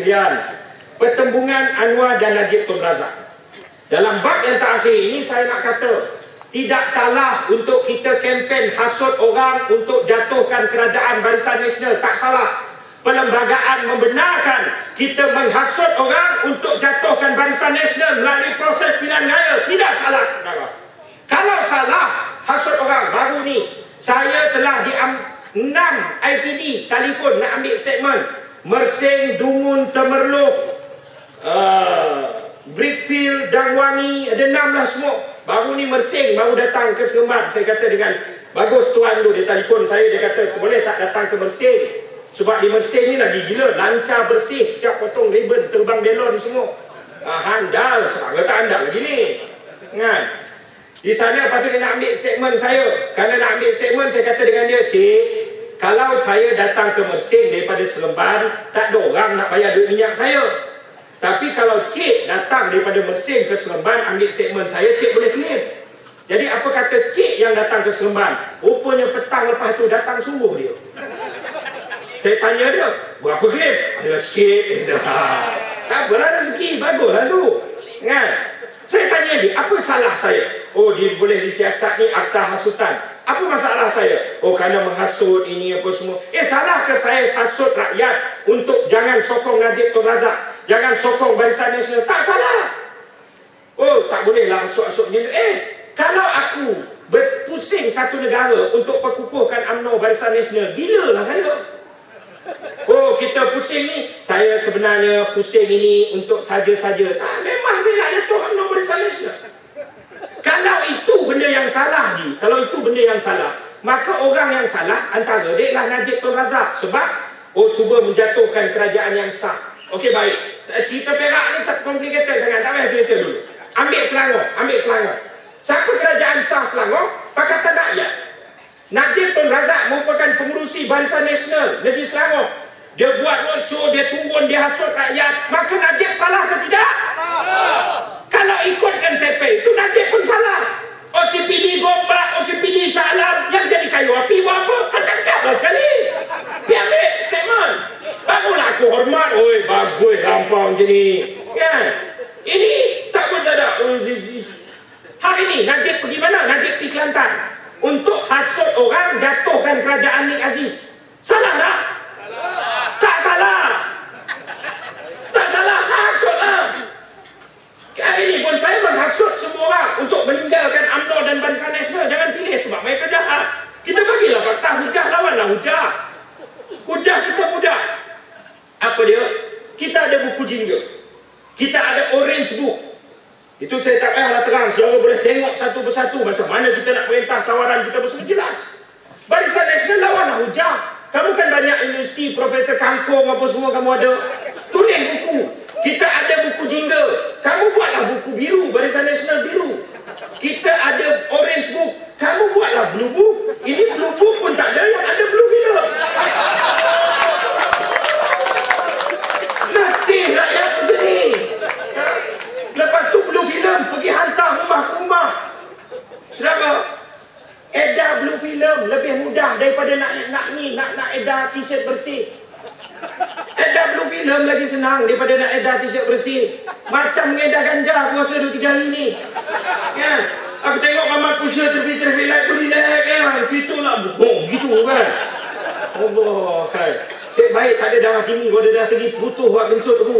sekalian. Pertembungan Anwar dan Najib Tun Razak. Dalam bab yang terakhir ini saya nak kata tidak salah untuk kita kempen hasut orang untuk jatuhkan kerajaan Barisan Nasional. Tak salah. Perlembagaan membenarkan kita menghasut orang untuk jatuhkan Barisan Nasional melalui proses pilihan raya. Tidak salah. Kalau salah hasut orang baru ni saya telah di enam IPD telefon nak ambil statement. Mersing, Dungun, Temerloh, uh, Brickfield, Dangwangi, ada enam lah semua. Baru ni mersing, baru datang ke Seremban. Saya kata dengan bagus tuan tu, dia telefon saya, dia kata boleh tak datang ke mersing. Sebab di mersing ni lagi gila, lancar bersih, siap potong ribbon, terbang belon semua. Ah, handal, sangat tak handal lagi ni. Kan? Di sana tu dia nak ambil statement saya. Kerana nak ambil statement, saya kata dengan dia, Cik, kalau saya datang ke mersing daripada Seremban, tak ada orang nak bayar duit minyak saya. Tapi kalau cik datang daripada mesin ke Seremban ambil statement saya, cik boleh claim. Jadi apa kata cik yang datang ke Seremban? Rupanya petang lepas tu datang sungguh dia. Saya tanya dia, berapa claim? Ada sikit. tak apa lah rezeki, bagus lah tu. Kan? Saya tanya dia, apa salah saya? Oh, dia boleh disiasat ni akta hasutan. Apa masalah saya? Oh, kerana menghasut ini apa semua. Eh, salah ke saya hasut rakyat untuk jangan sokong Najib Tun Razak? Jangan sokong barisan nasional. Tak salah. Oh, tak bolehlah asuk-asuk ni. Eh, kalau aku berpusing satu negara untuk perkukuhkan UMNO barisan nasional, gila lah saya. Oh, kita pusing ni. Saya sebenarnya pusing ini untuk saja-saja. Tak, memang saya nak jatuh UMNO barisan nasional. Kalau itu benda yang salah, Ji. Kalau itu benda yang salah, maka orang yang salah antara dia lah Najib Tun Razak. Sebab, oh, cuba menjatuhkan kerajaan yang sah. Okey baik. Eh, cerita Perak ni tak complicated sangat. Tak payah cerita dulu. Ambil Selangor. Ambil Selangor. Siapa kerajaan sah Selangor? Pakatan Rakyat. Najib Tun Razak merupakan pengurusi Barisan Nasional Negeri Selangor. Dia buat roadshow, dia turun, dia hasut rakyat. Maka Najib salah ke tidak? Kalau ikutkan CP itu Najib pun salah. OCPD gombak, OCPD Syah yang jadi kayu api buat apa? Tangkaplah sekali. Biar ambil statement. Barulah aku hormat. Oi, bagus lampau macam ni. Kan? Ini tak betul tak? Hari ni Najib pergi mana? Najib pergi Kelantan. Untuk hasut orang jatuhkan kerajaan Nik Aziz. Salah tak? Salah. Tak salah. Tak salah. Hasut lah. Kali ini pun saya menghasut semua orang untuk meninggalkan UMNO dan Barisan Nasional. Jangan pilih sebab mereka jahat. Kita bagilah fakta hujah lawanlah hujah. Hujah kita mudah. Apa dia? Kita ada buku jingga. Kita ada orange book. Itu saya tak payahlah terang. Selalu boleh tengok satu persatu macam mana kita nak perintah tawaran kita bersama jelas. Barisan Nasional lawanlah hujah. Kamu kan banyak universiti, Profesor Kangkong apa semua kamu ada. Tulis buku. Kita ada buku jingga. Kamu buatlah buku biru, Barisan Nasional biru. Kita ada orange book. Kamu buatlah blue book. Ini blue book pun tak ada yang ada blue film. Latih rakyat macam ni. Ha? Lepas tu blue film pergi hantar rumah ke rumah. Saudara, edar blue film lebih mudah daripada nak nak ni, nak nak edar t-shirt bersih. Edar blue film lagi senang daripada nak edar t-shirt bersih. Macam mengedar ganja puasa 2 3 hari ni. Kan? Aku tengok mama pusha terbit-terbit light tu relax kan. Gitu lah. Oh, gitu kan. Allah. Kan. Cik baik tak ada darah tinggi. Kalau ada darah tinggi putuh buat kensut aku.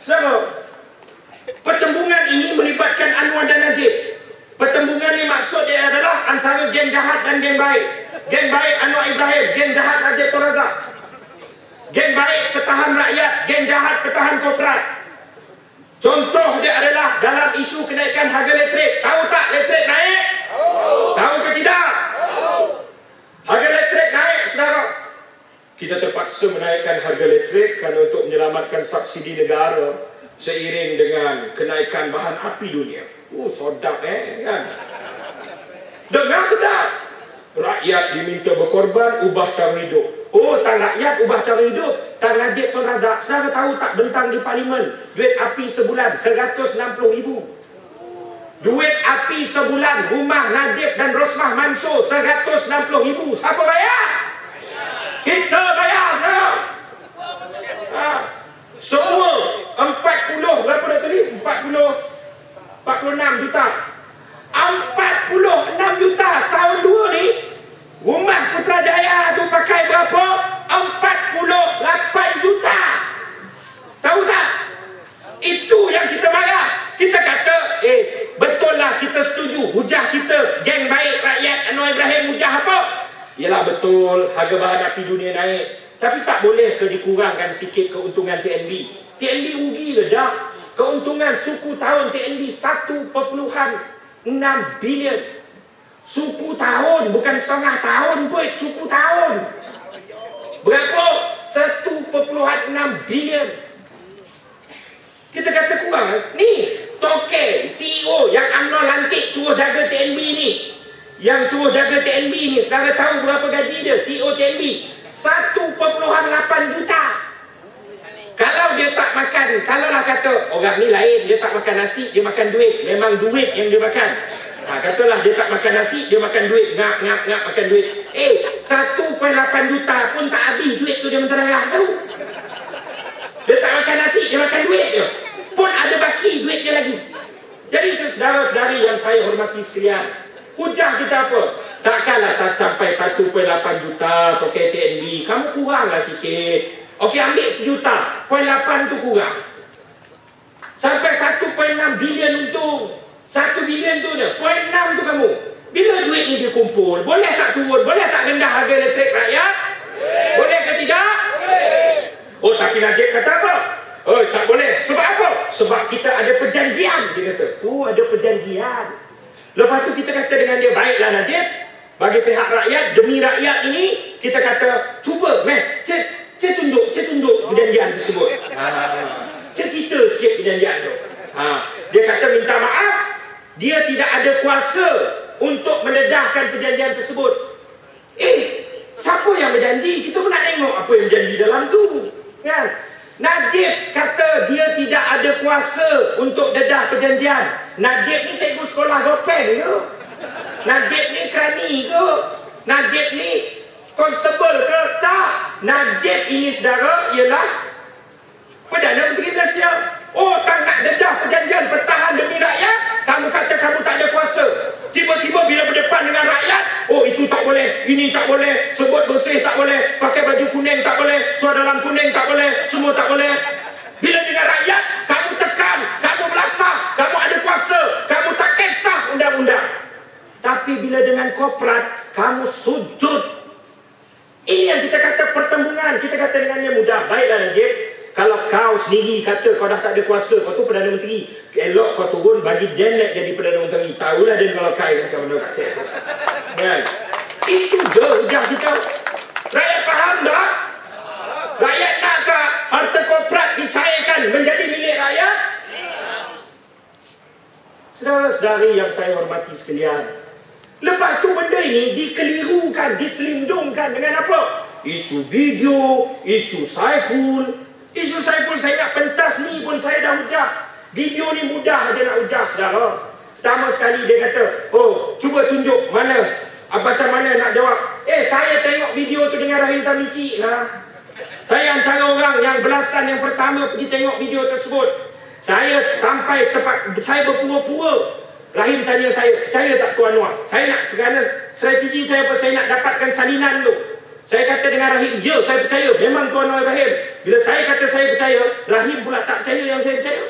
Sama. Pertembungan ini melibatkan Anwar dan Najib. Pertembungan ini maksud dia geng jahat dan geng baik. Geng baik Anwar Ibrahim, geng jahat Najib Torazak. Geng baik petahan rakyat, geng jahat petahan korporat. Contoh dia adalah dalam isu kenaikan harga elektrik. Tahu tak elektrik naik? Tahu ke tidak? Harga elektrik naik, saudara. Kita terpaksa menaikkan harga elektrik kerana untuk menyelamatkan subsidi negara seiring dengan kenaikan bahan api dunia. Oh, sedap eh, kan? Dengar sedap. Rakyat diminta berkorban, ubah cara hidup. Oh, tak rakyat ubah cara hidup. Tak Najib Tun Razak. Saudara tahu tak bentang di parlimen? Duit api sebulan, 160 ribu. Duit api sebulan, rumah Najib dan Rosmah Mansur, 160 ribu. Siapa bayar? Kita bayar, saudara. Semua 40 berapa dah tadi? 40 46 juta. 46 juta setahun dua ni Rumah Putrajaya tu pakai berapa? 48 juta. Tahu tak? Itu yang kita marah. Kita kata, eh, betul lah kita setuju. Hujah kita, geng baik rakyat Anwar Ibrahim, hujah apa? Yalah betul, harga bahan api dunia naik. Tapi tak boleh ke dikurangkan sikit keuntungan TNB? TNB rugi ke dah? Keuntungan suku tahun TNB 1.6 bilion. Suku tahun, bukan setengah tahun pun, suku tahun. Berapa? 1.6 bilion. Kita kata kurang. Ni, token, CEO yang UMNO lantik suruh jaga TNB ni. Yang suruh jaga TNB ni, saudara tahu berapa gaji dia, CEO TNB? 1.8 juta. Kalau dia tak makan, kalau lah kata orang ni lain, dia tak makan nasi, dia makan duit. Memang duit yang dia makan. Ha, katalah dia tak makan nasi, dia makan duit. Ngap, ngap, ngap, makan duit. Eh, 1.8 juta pun tak habis duit tu dia mentera raya tahu. Dia tak makan nasi, dia makan duit dia. Pun ada baki duit dia lagi. Jadi saudara-saudari yang saya hormati sekalian, hujah kita apa? Takkanlah sampai 1.8 juta atau KTNB. Kamu kuranglah sikit. Okey, ambil sejuta. 0.8 tu kurang. Sampai 1.6 bilion untung. Satu bilion tu je. Poin enam tu kamu. Bila duit ni dia kumpul, boleh tak turun? Boleh tak rendah harga elektrik rakyat? Boleh ke tidak? Oh, tapi Najib kata apa? Oh, tak boleh. Sebab apa? Sebab kita ada perjanjian. Dia kata, oh ada perjanjian. Lepas tu kita kata dengan dia, baiklah Najib. Bagi pihak rakyat, demi rakyat ini, kita kata, cuba, meh, cik, cik tunjuk, cik tunjuk perjanjian tersebut. Ha. Cik cerita sikit perjanjian tu. Ha. Dia kata minta maaf, dia tidak ada kuasa untuk mendedahkan perjanjian tersebut. Eh, siapa yang berjanji? Kita pun nak tengok apa yang berjanji dalam tu. Kan? Najib kata dia tidak ada kuasa untuk dedah perjanjian. Najib ni cikgu sekolah Gopeng ke? Najib ni kerani ke? Najib ni constable ke? Tak. Najib ini saudara ialah Perdana Menteri Malaysia. Oh, tak nak dedah perjanjian pertahan demi rakyat? kamu kata kamu tak ada kuasa tiba-tiba bila berdepan dengan rakyat oh itu tak boleh ini tak boleh sebut bersih tak boleh pakai baju kuning tak boleh suara dalam kuning tak boleh semua tak boleh bila dengan rakyat kamu tekan kamu belasah kamu ada kuasa kamu tak kisah undang-undang tapi bila dengan korporat kamu sujud ini yang kita kata pertembungan kita kata dengannya mudah baiklah Najib kalau kau sendiri kata kau dah tak ada kuasa kau tu Perdana Menteri. Elok kau turun bagi Janet jadi Perdana Menteri. Tahulah dia kalau kai macam mana kata. Kan itu je hujah kita. Rakyat faham tak? Rakyat nak ke harta korporat dicairkan menjadi milik rakyat? Saudara-saudari yang saya hormati sekalian lepas tu benda ini dikelirukan diselindungkan dengan apa? Isu video isu Saiful Isu saya pun saya nak pentas ni pun saya dah hujah. Video ni mudah aja nak hujah saudara. Pertama sekali dia kata, oh cuba tunjuk mana, ah, macam mana nak jawab. Eh saya tengok video tu dengan Rahim Tamici lah. Saya antara orang yang belasan yang pertama pergi tengok video tersebut. Saya sampai tempat, saya berpura-pura. Rahim tanya saya, percaya tak Tuan Noah? Saya nak, sekarang strategi saya apa? Saya nak dapatkan salinan tu. Saya kata dengan Rahim, ya saya percaya. Memang Tuan Noah Ibrahim. Bila saya kata saya percaya, Rahim pula tak percaya yang saya percaya.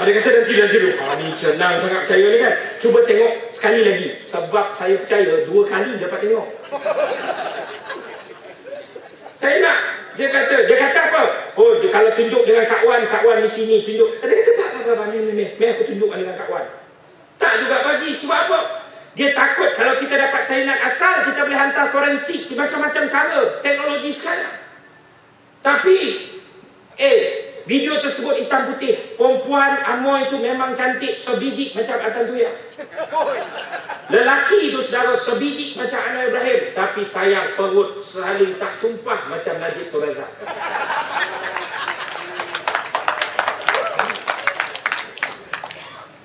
Ada kata nanti dan dulu. Ah, ni senang sangat percaya ni kan. Cuba tengok sekali lagi. Sebab saya percaya, dua kali dapat tengok. saya nak. Dia kata, dia kata apa? Oh, dia, kalau tunjuk dengan Kak Wan, Kak Wan di sini tunjuk. Dia kata, tak, tak, ni, ni, ni, aku tunjuk dengan Kak Wan. Tak juga bagi. Sebab apa? Dia takut kalau kita dapat saingan asal, kita boleh hantar forensik di macam-macam cara. Teknologi sekarang. Tapi, eh, video tersebut hitam putih. Perempuan Amoy itu memang cantik, sebiji macam Atan Tuya. Lelaki itu saudara sebiji macam Anwar Ibrahim. Tapi sayang perut saling tak tumpah macam Najib Turazak.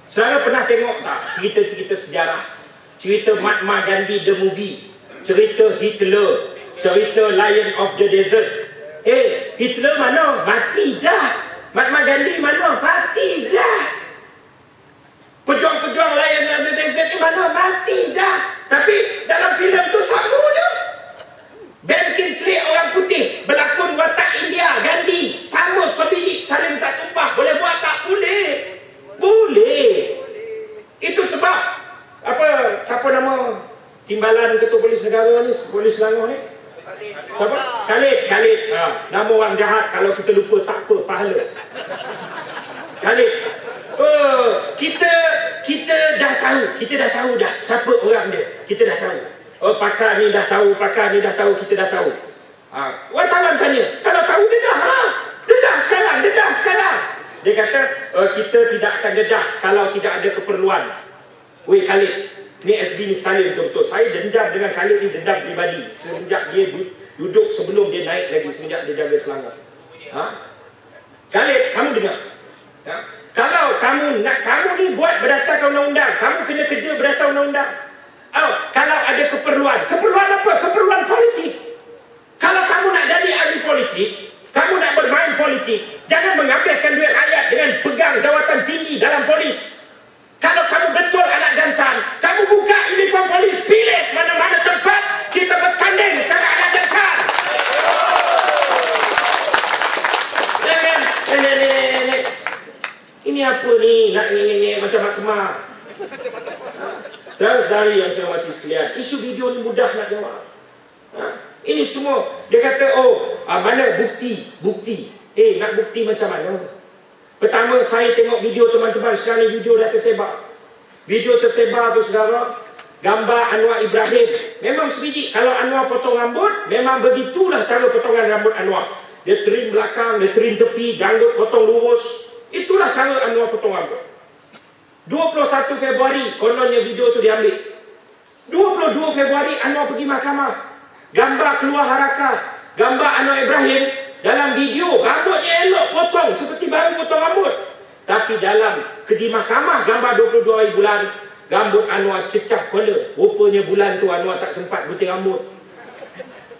Saya pernah tengok tak cerita-cerita sejarah cerita Mahatma Gandhi the movie, cerita Hitler, cerita Lion of the Desert. Hitler mana? Mati dah. Mahatma Gandhi mana? Mati dah. Pejuang-pejuang lain yang ada desert ni mana? Mati dah. Tapi dalam filem tu sama je. Ben Kingsley orang putih berlakon watak India Gandhi sama sebiji saling tak tumpah boleh buat tak boleh boleh itu sebab apa siapa nama timbalan ketua polis negara ni polis Selangor ni siapa? Khalid Khalid. Ha, nama orang jahat kalau kita lupa tak apa pahala. Khalid. Oh, kita kita dah tahu kita dah tahu dah siapa orang dia. Kita dah tahu. Oh pakar ni dah tahu pakar ni dah tahu kita dah tahu. Ha, wartawan tanya kalau tahu dia dah ha? dedah sekarang dedah sekarang. Dia kata oh, kita tidak akan dedah kalau tidak ada keperluan. Weh Khalid, ni SB ni salin betul-betul. Saya dendam dengan Khalid ni dendam pribadi. Semenjak dia duduk sebelum dia naik lagi semenjak dia jaga Selangor. Ha? Khalid, kamu dengar. Ha? Kalau kamu nak kamu ni buat berdasarkan undang-undang, kamu kena kerja berdasarkan undang-undang. Oh, kalau ada keperluan, keperluan apa? Keperluan politik. Kalau kamu nak jadi ahli politik, kamu nak bermain politik, jangan menghabiskan duit rakyat dengan pegang jawatan tinggi dalam polis. Kalau kamu betul anak jantan, kamu buka uniform polis, pilih mana-mana tempat kita bertanding cara anak jantan. Ini apa ni? Nak ni, ni, ni macam mahkamah. Saya sehari yang saya mati sekalian. Isu video ni mudah nak jawab. Ha? Ini semua. Dia kata, oh, ah, mana bukti? Bukti. Eh, nak bukti macam mana? Pertama saya tengok video teman-teman sekarang ni video dah tersebar. Video tersebar tu saudara, gambar Anwar Ibrahim. Memang sebiji kalau Anwar potong rambut, memang begitulah cara potongan rambut Anwar. Dia trim belakang, dia trim tepi, janggut potong lurus. Itulah cara Anwar potong rambut. 21 Februari kononnya video tu diambil. 22 Februari Anwar pergi mahkamah. Gambar keluar harakat. Gambar Anwar Ibrahim dalam video rambutnya elok potong seperti baru potong rambut. Tapi dalam keji mahkamah gambar 22 hari bulan rambut Anwar cecah kepala. Rupanya bulan tu Anwar tak sempat gunting rambut.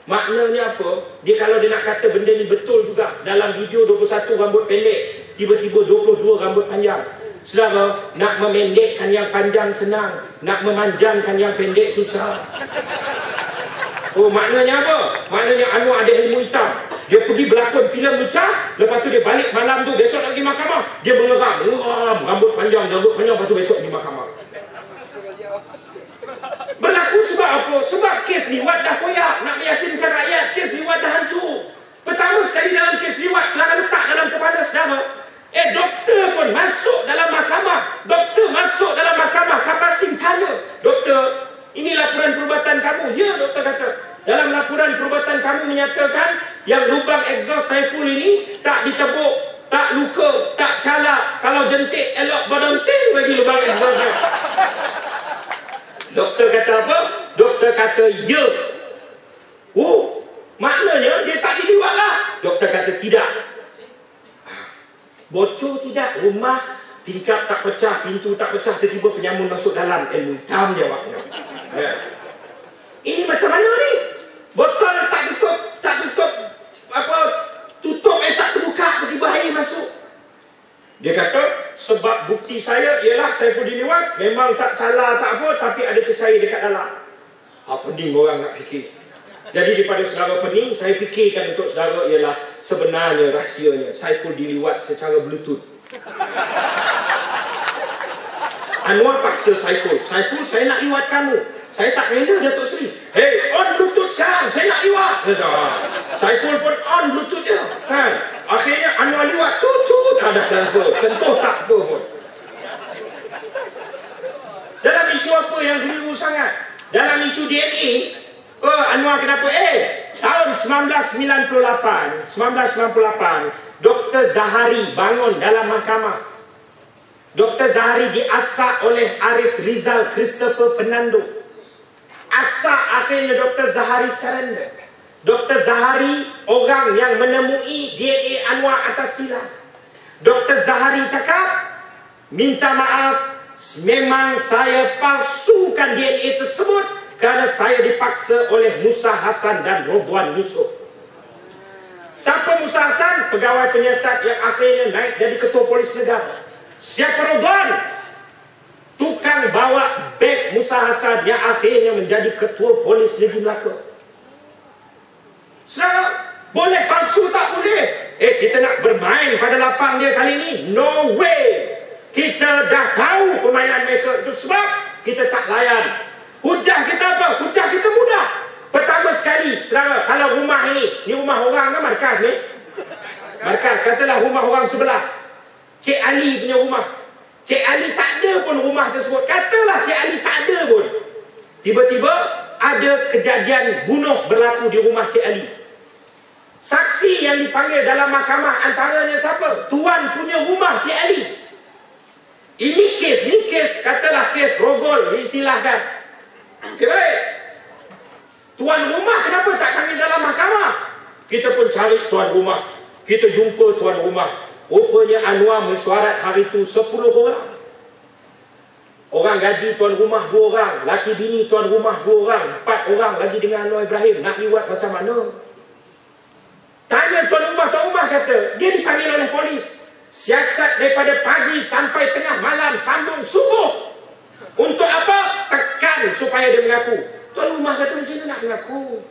Maknanya apa? Dia kalau dia nak kata benda ni betul juga dalam video 21 rambut pendek, tiba-tiba 22 rambut panjang. Saudara, nak memendekkan yang panjang senang, nak memanjangkan yang pendek susah. Oh, maknanya apa? Maknanya Anwar ada ilmu hitam. Dia pergi berlakon filem lucah, lepas tu dia balik malam tu, besok lagi mahkamah. Dia mengeram, mengeram, rambut panjang, rambut panjang, lepas tu besok di mahkamah. Berlaku sebab apa? Sebab kes liwat dah koyak. Nak meyakinkan rakyat, kes liwat dah hancur. Pertama sekali dalam kes liwat, selama letak dalam kepala saudara. Eh, doktor pun masuk dalam mahkamah. Doktor masuk dalam mahkamah. Kapasin tanya. Doktor, ini laporan perubatan kamu. Ya, doktor kata. Dalam laporan perubatan kamu menyatakan yang lubang exhaust Saiful ini tak ditebuk, tak luka, tak calak. Kalau jentik elok badonting bagi lubang exhaustnya. Doktor kata apa? Doktor kata ya. Oh, maknanya dia tak diliwat lah. Doktor kata tidak. Bocor tidak, rumah tingkap tak pecah, pintu tak pecah, tiba-tiba penyamun masuk dalam. Ilmu hitam jawabnya. Ya. Ini macam mana ni? Botol tak tutup, tak tutup apa tutup eh tak terbuka tiba-tiba air masuk. Dia kata sebab bukti saya ialah saya pun diliwat memang tak salah tak apa tapi ada cecair dekat dalam. Apa pening orang nak fikir. Jadi daripada saudara pening saya fikirkan untuk saudara ialah sebenarnya rahsianya pun diliwat secara bluetooth. Anwar paksa Saiful. Saiful, saya nak liwat kamu. Saya tak rela Datuk Seri. Hei, on Bluetooth sekarang. Saya nak liwat. Saya pun on Bluetooth dia. Kan? Akhirnya Anwar liwat. Tutut. Ada apa. Sentuh tak apa pun. Dalam isu apa yang keliru sangat? Dalam isu DNA, oh, Anwar kenapa? Eh, tahun 1998, 1998, Dr. Zahari bangun dalam mahkamah. Dr. Zahari diasak oleh Aris Rizal Christopher Fernando asal akhirnya Dr. Zahari surrender. Dr. Zahari orang yang menemui DNA Anwar atas silap. Dr. Zahari cakap, minta maaf, memang saya palsukan DNA tersebut kerana saya dipaksa oleh Musa Hasan dan Robwan Yusof. Siapa Musa Hassan? Pegawai penyiasat yang akhirnya naik jadi ketua polis negara. Siapa Rodwan? Tukang bawa beg Musa Hassan yang akhirnya menjadi ketua polis negeri Melaka. Saudara, boleh palsu tak boleh? Eh, kita nak bermain pada lapang dia kali ini? No way! Kita dah tahu permainan mereka itu sebab kita tak layan. Hujah kita apa? Hujah kita mudah. Pertama sekali, saudara, kalau rumah ini, ni rumah orang kan markas ni? Markas, katalah rumah orang sebelah. Cik Ali punya rumah. Cik Ali tak ada pun rumah tersebut. Katalah Cik Ali tak ada pun. Tiba-tiba ada kejadian bunuh berlaku di rumah Cik Ali. Saksi yang dipanggil dalam mahkamah antaranya siapa? Tuan punya rumah Cik Ali. Ini kes, ini kes, katalah kes rogol, diistilahkan. Okey baik. Tuan rumah kenapa tak panggil dalam mahkamah? Kita pun cari tuan rumah. Kita jumpa tuan rumah. Rupanya Anwar mesyuarat hari itu 10 orang. Orang gaji tuan rumah 2 orang. Laki bini tuan rumah 2 orang. 4 orang lagi dengan Anwar Ibrahim. Nak buat macam mana? Tanya tuan rumah, tuan rumah kata, dia dipanggil oleh polis. Siasat daripada pagi sampai tengah malam sambung subuh. Untuk apa? Tekan supaya dia mengaku. Tuan rumah kata macam mana nak mengaku?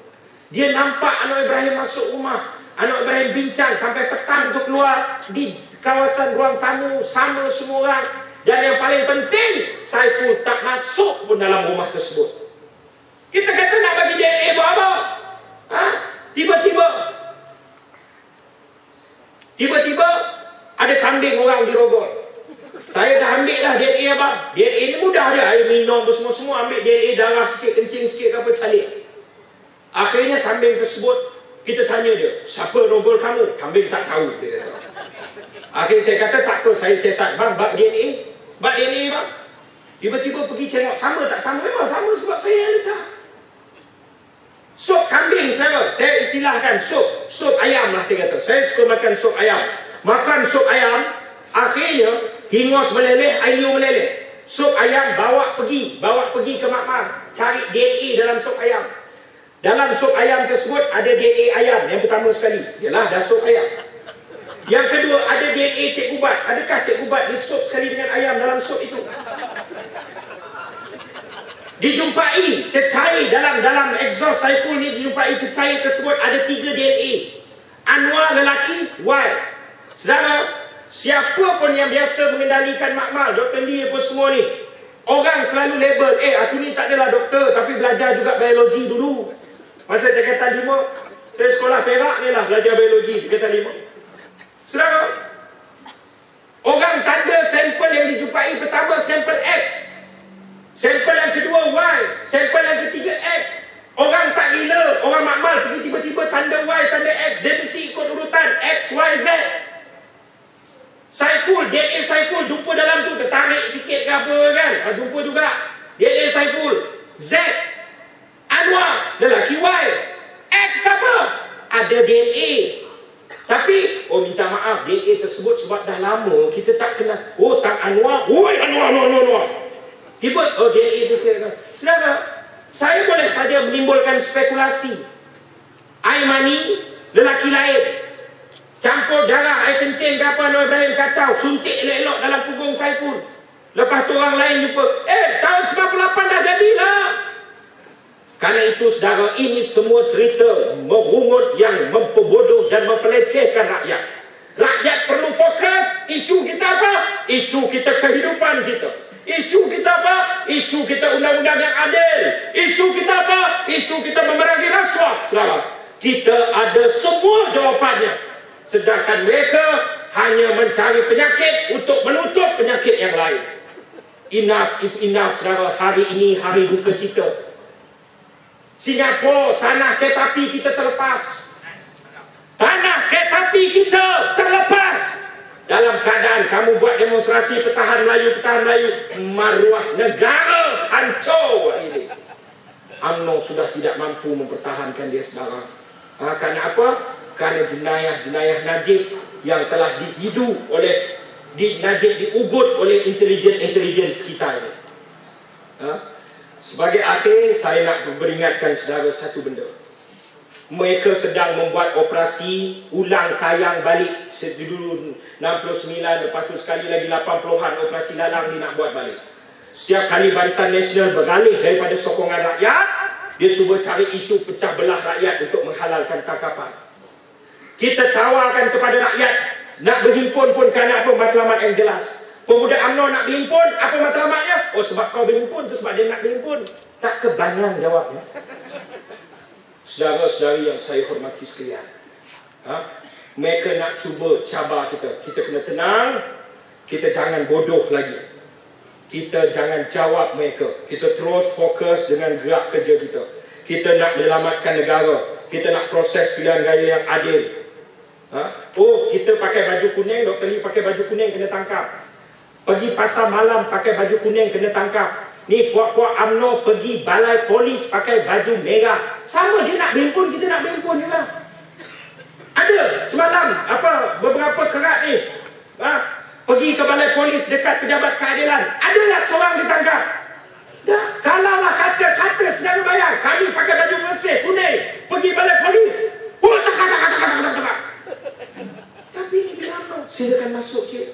Dia nampak Anwar Ibrahim masuk rumah. Anak Ibrahim bincang sampai petang untuk keluar di kawasan ruang tamu sama semua orang. Dan yang paling penting, Saiful tak masuk pun dalam rumah tersebut. Kita kata nak bagi DNA buat apa? Ha? Tiba-tiba Tiba-tiba ada kambing orang di rogol. Saya dah ambil lah DNA apa? DNA ni mudah je. Air minum semua-semua ambil DNA darah sikit, kencing sikit apa calik. Akhirnya kambing tersebut kita tanya dia, siapa rogol kamu? Kambing tak tahu. Dia kata. Akhir saya kata, tak apa, saya siasat. Bang, bak DNA. Bak DNA, bang. Tiba-tiba pergi cakap, sama tak sama? Memang sama sebab saya yang letak. Sup kambing saya, saya istilahkan sup, sup ayam lah saya kata. Saya suka makan sup ayam. Makan sup ayam, akhirnya hingos meleleh, ayu meleleh. Sup ayam bawa pergi, bawa pergi ke makmar. Cari DNA dalam sup ayam. Dalam sup ayam tersebut ada DNA ayam yang pertama sekali. Yalah dah sup ayam. Yang kedua ada DNA cik gubat. Adakah cik gubat disup sekali dengan ayam dalam sup itu? Dijumpai cecair dalam dalam exhaust Saiful ni dijumpai cecair tersebut ada tiga DNA. Anwar lelaki, Y. Saudara, siapa pun yang biasa mengendalikan makmal, Dr. Lee apa semua ni, orang selalu label, eh aku ni tak adalah doktor tapi belajar juga biologi dulu. Masa tingkatan lima, saya sekolah Perak ni lah belajar biologi tingkatan lima. Saudara, orang tanda sampel yang dijumpai pertama sampel X. Sampel yang kedua Y. Sampel yang ketiga X. Orang tak gila, orang makmal pergi tiba-tiba tanda Y, tanda X. Dia mesti ikut urutan X, Y, Z. Saiful, DNA Saiful jumpa dalam tu tertarik sikit ke apa kan? Ha, jumpa juga. DNA Saiful. Z. Anwar lelaki Y X apa? Ada DNA tapi oh minta maaf DNA tersebut sebab dah lama kita tak kenal oh tak Anwar oi Anwar Anwar Anwar, Anwar. tiba oh DNA itu saya saudara saya boleh saja menimbulkan spekulasi air mani lelaki lain campur darah air kencing ke apa Anwar Ibrahim kacau suntik elok-elok dalam punggung Saiful lepas tu orang lain jumpa eh tahun 98 dah jadilah karena itu saudara ini semua cerita merungut yang memperbodoh dan mempelecehkan rakyat. Rakyat perlu fokus isu kita apa? Isu kita kehidupan kita. Isu kita apa? Isu kita undang-undang yang adil. Isu kita apa? Isu kita memerangi rasuah. Saudara, kita ada semua jawapannya. Sedangkan mereka hanya mencari penyakit untuk menutup penyakit yang lain. Enough is enough, saudara. Hari ini hari duka cita. Singapura, tanah kereta api kita terlepas. Tanah kereta api kita terlepas. Dalam keadaan kamu buat demonstrasi pertahan Melayu, pertahan Melayu, maruah negara hancur ini. UMNO sudah tidak mampu mempertahankan dia saudara. Ha, kerana apa? Kerana jenayah-jenayah Najib yang telah dihidu oleh di Najib diugut oleh intelijen-intelijen kita ini. Ha? Sebagai akhir, saya nak beringatkan saudara satu benda. mereka sedang membuat operasi ulang tayang balik dulu 69 lepas tu sekali lagi 80-an operasi lalang dia nak buat balik setiap kali Barisan Nasional beralih daripada sokongan rakyat dia cuba cari isu pecah belah rakyat untuk menghalalkan tangkapan kita tawarkan kepada rakyat nak berhimpun pun kerana apa matlamat yang jelas pemuda UMNO nak berhimpun apa matlamatnya oh sebab kau berhimpun tu sebab dia nak berhimpun tak kebanyakan jawabnya Saudara-saudari yang saya hormati sekalian. Ha? Mereka nak cuba cabar kita. Kita kena tenang. Kita jangan bodoh lagi. Kita jangan jawab mereka. Kita terus fokus dengan gerak kerja kita. Kita nak menyelamatkan negara. Kita nak proses pilihan raya yang adil. Ha? Oh, kita pakai baju kuning, Dr. Lee pakai baju kuning, kena tangkap. Pergi pasar malam pakai baju kuning, kena tangkap. Ni puak-puak UMNO pergi balai polis pakai baju merah. Sama dia nak berhimpun, kita nak berhimpun juga. Ada semalam apa beberapa kerat ni. Ha? Pergi ke balai polis dekat pejabat keadilan. Ada tak seorang ditangkap? Dah, kalau lah kata-kata sedang bayar. Kami pakai baju bersih, kuning. Pergi balai polis. Oh, takak, takak, takak, takak, takak. Tapi ni bila apa? Silakan masuk, cik.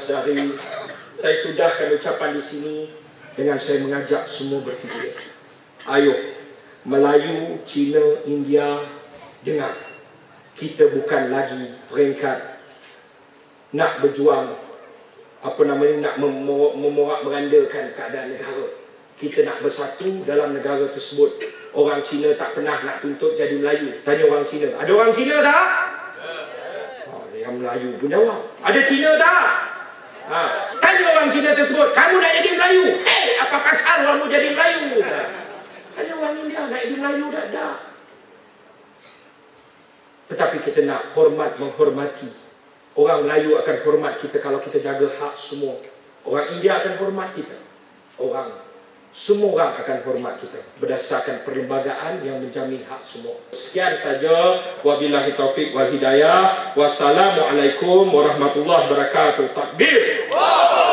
Saudara-saudari, saya sudahkan ucapan di sini dengan saya mengajak semua berfikir. Ayo, Melayu, Cina, India, dengar. Kita bukan lagi peringkat nak berjuang apa namanya nak memorak merandakan keadaan negara. Kita nak bersatu dalam negara tersebut. Orang Cina tak pernah nak tuntut jadi Melayu. Tanya orang Cina. Ada orang Cina tak? Oh, yang Melayu pun jawab. Ada Cina tak? Ha. Tanya orang Cina tersebut, kamu nak jadi Melayu? Hei, apa pasal kamu jadi Melayu? Tanya orang India nak jadi Melayu tak? Tak. Tetapi kita nak hormat menghormati. Orang Melayu akan hormat kita kalau kita jaga hak semua. Orang India akan hormat kita. Orang semua orang akan hormat kita berdasarkan perlembagaan yang menjamin hak semua. Sekian saja. Wabillahi taufik wal hidayah. Wassalamualaikum warahmatullahi wabarakatuh. Takbir. Wow.